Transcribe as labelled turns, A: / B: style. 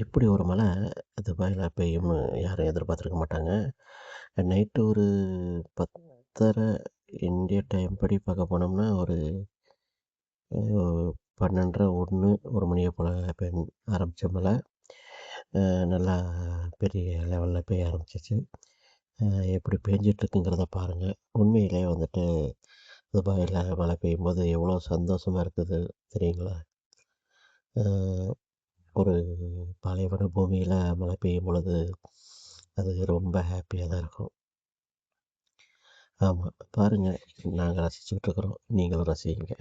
A: இப்படி ஒரு மழை துபாயில் பெய்யும்னு யாரும் எதிர்பார்த்துருக்க மாட்டாங்க. நைட்டு ஒரு பத்தரை இந்திய டைம் படி பார்க்க போனோம்னா ஒரு பன்னெண்டரை ஒன்று ஒரு மணியை போல் பெய் ஆரம்பித்த மழை. நல்லா பெரிய லெவலில் பெய்ய ஆரம்பிச்சிச்சு. எப்படி பேஞ்சிட்ருக்குங்கிறத பாருங்கள் உண்மையிலே வந்துட்டு துபாயில் மழை பெய்யும்போது எவ்வளோ சந்தோஷமா இருக்குது தெரியுங்களா? ஒரு பாலைவன பூமியில் மழை பெய்யும் பொழுது அது ரொம்ப ஹாப்பியாக தான் இருக்கும். ஆமாம் பாருங்கள் நாங்கள் ரசிச்சுக்கிட்டு இருக்கிறோம். நீங்களும் ரசிங்க.